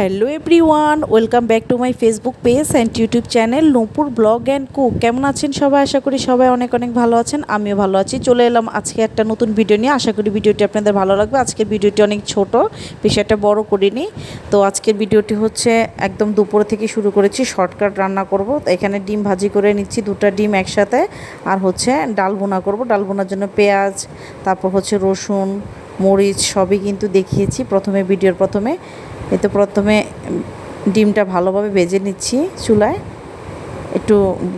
Hello everyone welcome back to my Facebook page and YouTube channel Nupur blog and cook কেমন আছেন সবাই? আশা করি সবাই অনেক অনেক ভালো আছেন, আমিও ভালো আছি। চলে এলাম আজকে একটা নতুন ভিডিও নিয়ে। আশা করি ভিডিওটি আপনাদের ভালো লাগবে। আজকের ভিডিওটি অনেক ছোট, বেশি একটা বড় করিনি। তো আজকের ভিডিওটি হচ্ছে একদম দুপুর থেকে শুরু করেছি শর্টকাট রান্না করব। এখানে ডিম ভাজি করে নিচ্ছি, দুটা ডিম একসাথে। আর হচ্ছে ডাল বোনা করব। ডাল বোনার জন্য পেঁয়াজ, তারপর হচ্ছে রসুন, মরিচ সবই কিন্তু দেখিয়েছি প্রথমে ভিডিওর প্রথমে। এই তো প্রথমে ডিমটা ভালোভাবে বেজে নিচ্ছি চুলায়। একটু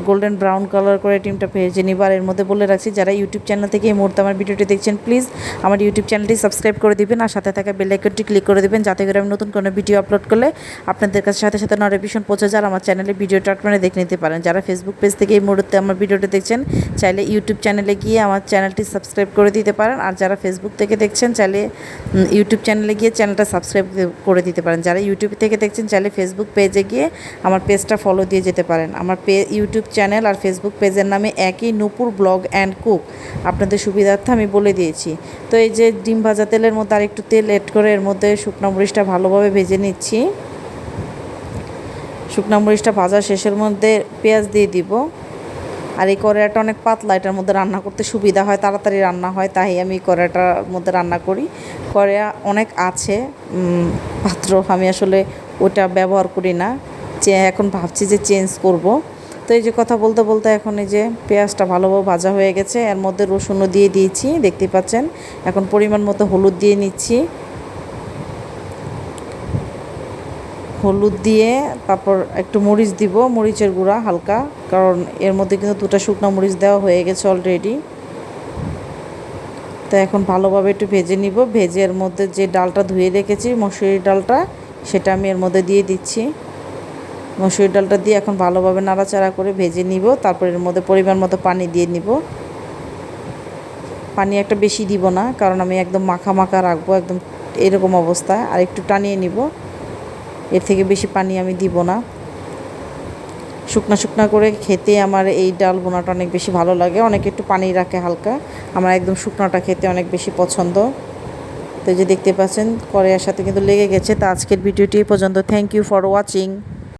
গোল্ডেন ব্রাউন কালার করে ডিমটা ভেজে নিব আর এর মধ্যে বলে রাখছি, যারা ইউটিউব চ্যানেল থেকে এই মুহূর্তে আমার ভিডিওটি দেখছেন প্লিজ আমার ইউটিউব চ্যানেলটি সাবস্ক্রাইব করে দিবেন আর সাথে থাকা বেল আইকনটি ক্লিক করে দেবেন, যাতে করে আমি নতুন কোনো ভিডিও আপলোড করলে আপনাদের কাছে সাথে সাথে নোটিফিকেশন পৌঁছে যায় আমার চ্যানেলে ভিডিওটা আপনারা দেখে নিতে পারেন। যারা ফেসবুক পেজ থেকে এই মুহূর্তে আমার ভিডিওটি দেখছেন, চাইলে ইউটিউব চ্যানেলে গিয়ে আমার চ্যানেলটি সাবস্ক্রাইব করে দিতে পারেন আর যারা ফেসবুক থেকে দেখছেন, চাইলে ইউটিউব চ্যানেলে গিয়ে চ্যানেলটা সাবস্ক্রাইব করে দিতে পারেন। যারা ইউটিউব থেকে দেখছেন, চাইলে ফেসবুক পেজে গিয়ে আমার পেজটা ফলো দিয়ে যেতে পারেন। আমার পে ইউটিউব চ্যানেল আর ফেসবুক পেজের নামে একই নূপুর ব্লগ অ্যান্ড কুক। আপনাদের সুবিধার্থে আমি বলে দিয়েছি। তো এই যে ডিম ভাজা তেলের মধ্যে আর একটু তেল এড করে এর মধ্যে শুকনো মরিচটা ভালোভাবে ভেজে নিচ্ছি। শুকনো মরিচটা ভাজা শেষের মধ্যে পেঁয়াজ দিয়ে দিব। আর এই কড়াইটা অনেক পাতলা, এটার মধ্যে রান্না করতে সুবিধা হয়, তাড়াতাড়ি রান্না হয়, তাই আমি কড়াইটার মধ্যে রান্না করি। কড়াইয়া অনেক আছে পাত্র আমি আসলে ওটা ব্যবহার করি না। এখন ভাবছি যে চেঞ্জ করব। তো এই যে কথা বলতে বলতে এখন এই যে পেঁয়াজটা ভালোভাবে ভাজা হয়ে গেছে। এর মধ্যে রসুনও দিয়ে দিয়েছি, দেখতে পাচ্ছেন? এখন পরিমাণ মতো হলুদ দিয়ে নিচ্ছি। হলুদ দিয়ে তারপর একটু মরিচ দিব, মরিচের গুঁড়া হালকা, কারণ এর মধ্যে কিন্তু দুটো শুকনো মরিচ দেওয়া হয়ে গেছে অলরেডি তো এখন ভালোভাবে একটু ভেজে নিব। ভেজে এর মধ্যে যে ডালটা ধুয়ে রেখেছি, মসুরির ডালটা, সেটা আমি এর মধ্যে দিয়ে দিচ্ছি। মসুরির ডালটা দিয়ে এখন ভালোভাবে নাড়াচাড়া করে ভেজে নিব। তারপর এর মধ্যে পরিমাণ মতো পানি দিয়ে নিব। পানি একটা বেশি দিব না, কারণ আমি একদম মাখা মাখা রাখব, একদম এরকম অবস্থায়। আর একটু টানিয়ে নিব। এর থেকে বেশি পানি আমি দিব না। শুকনা শুকনা করে খেতে আমার এই ডাল বোনাটা অনেক বেশি ভালো লাগে। অনেকে একটু পানি রাখে হালকা। আমার একদম শুকনোটা খেতে অনেক বেশি পছন্দ। তো যে দেখতে পাচ্ছেন, কড়াইয়ের সাথে কিন্তু লেগে গেছে। তো আজকের ভিডিওটি পর্যন্ত। Thank you for watching